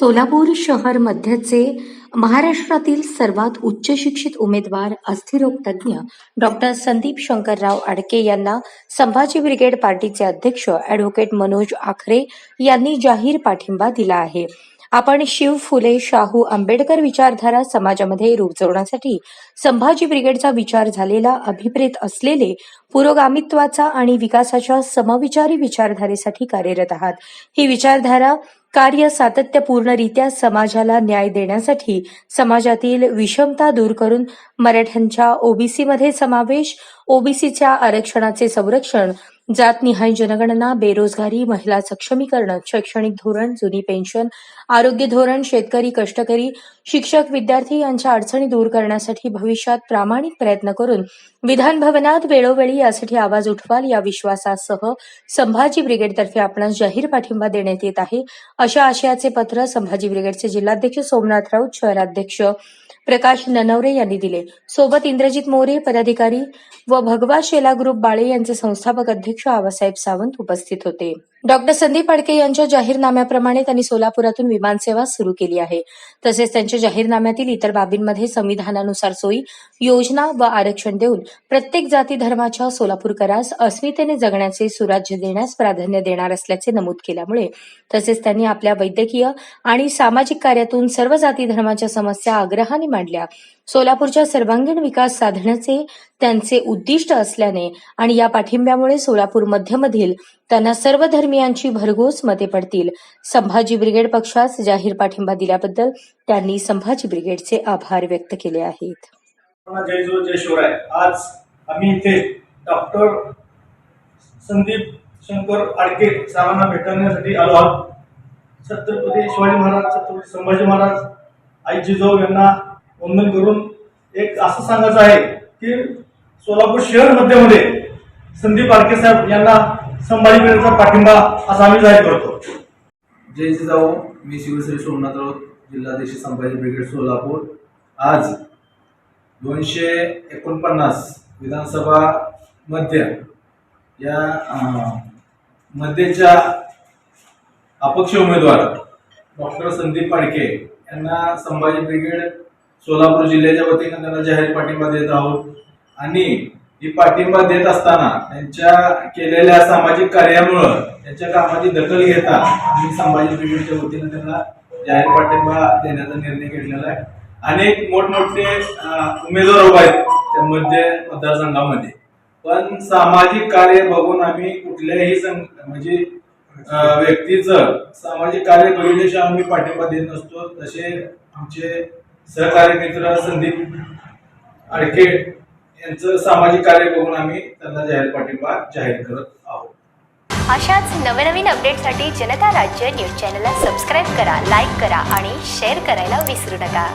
सोलापूर शहर मध्यचे महाराष्ट्रातील सर्वात उच्च शिक्षित उमेदवार अस्थिरोग तज्ज्ञ डॉक्टर संदीप शंकरराव आडके यांना संभाजी ब्रिगेड पार्टीचे अध्यक्ष ऍडव्होकेट मनोज आखरे यांनी जाहीर पाठिंबा दिला आहे. आपण शिव फुले शाहू आंबेडकर विचारधारा समाजामध्ये रुजवण्यासाठी संभाजी ब्रिगेडचा विचार झालेला अभिप्रेत असलेले पुरोगामित्वाचा आणि विकासाच्या समविचारी विचारधारेसाठी कार्यरत आहात. ही विचारधारा कार्य सातत्यपूर्णरित्या समाजाला न्याय देण्यासाठी समाजातील विषमता दूर करून मराठ्यांच्या ओबीसीमध्ये समावेश ओबीसीच्या आरक्षणाचे संरक्षण जातनिहाय जनगणना बेरोजगारी महिला सक्षमीकरण शैक्षणिक धोरण जुनी पेन्शन आरोग्य धोरण शेतकरी कष्टकरी शिक्षक विद्यार्थी यांच्या अडचणी दूर करण्यासाठी भविष्यात प्रामाणिक प्रयत्न करून विधान भवनात वेळोवेळी यासाठी आवाज उठवाल या विश्वासासह संभाजी ब्रिगेडतर्फे आपणास जाहीर पाठिंबा देण्यात येत आहे. अशा आशयाचे पत्र संभाजी ब्रिगेडचे जिल्हाध्यक्ष सोमनाथ राऊत शहराध्यक्ष प्रकाश ननवरे यांनी दिले. सोबत इंद्रजित मोरे पदाधिकारी व भगवा शेला ग्रुप बाळे यांचे संस्थापक अध्यक्ष आवासाहेब सावंत उपस्थित होते. डॉक्टर संदीप अडके यांच्या जाहीरनाम्याप्रमाणे त्यांनी सोलापुरातून विमानसेवा सुरू केली आहे. तसेच त्यांच्या जाहीरनाम्यातील इतर बाबींमध्ये संविधानानुसार सोयी योजना व आरक्षण देऊन प्रत्येक जाती धर्माच्या सोलापूरकरास अस्मितेने जगण्याचे सुराज्य देण्यास प्राधान्य देणार असल्याचे नमूद केल्यामुळे तसेच त्यांनी आपल्या वैद्यकीय आणि सामाजिक कार्यातून सर्व जाती धर्माच्या समस्या आग्रहाने मांडल्या. सोलापूरच्या सर्वांगीण विकास साधण्याचे त्यांचे उद्दिष्ट असल्याने आणि या पाठिंब्यामुळे सोलापूर मध्यमधील त्यांना सर्व धर्मियांची भरघोस मते पडतील. संभाजी ब्रिगेड पक्षास जाहीर पाठिंबा दिल्याबद्दल त्यांनी संभाजी ब्रिगेडचे आभार व्यक्त केले आहेत. जय जो जय शिवराय आज आम्ही इथे डॉक्टर संदीप शंकर आडके साहेबांना भेटण्यासाठी आलो आहोत. छत्रपती शिवाजी महाराज छत्रपती संभाजी महाराज आई जिजाऊ यांना वंदन करून एक असं सांगायचं आहे की सोलापूर शहर मध्यमध्ये संदीप आडके साहेब यांना संभाजी पेठेचा पाठिंबा असा आम्ही जाहीर करतो. जय जिजाऊ मी शिवश्री सोमनाथ राऊत जिल्हाध्यक्ष संभाजी ब्रिगेड सोलापूर. आज दोनशे एकोणपन्नास विधानसभा मध्य या मध्येच्या अपक्ष उमेदवार डॉक्टर संदीप पाडके यांना संभाजी ब्रिगेड सोलापूर जिल्ह्याच्या वतीनं त्यांना जाहीर पाठिंबा देत आहोत. आणि ही पाठिंबा देत असताना त्यांच्या केलेल्या सामाजिक कार्यामुळं त्यांच्या कामाची दखल घेता आम्ही संभाजी ब्रिगेडच्या वतीनं त्यांना जाहीर पाठिंबा देण्याचा निर्णय घेतलेला आहे. अनेक मोठमोठे उमेदवार उभे आहेत त्यामध्ये मतदारसंघामध्ये. पण सामाजिक कार्य बघून आम्ही कुठल्याही संघ म्हणजे व्यक्तीचं सामाजिक कार्य बघितल्याशिवाय आम्ही पाठिंबा देत नसतो. तसे आमचे सहकार्य मित्र संदीप आडके यांचं सामाजिक कार्य बघून आम्ही त्यांना जाहीर पाठिंबा जाहीर करत आहोत. अशाच नवनवीन अपडेटसाठी जनता राज्य न्यूज चॅनलला सबस्क्राईब करा लाईक करा आणि शेअर करायला विसरू नका.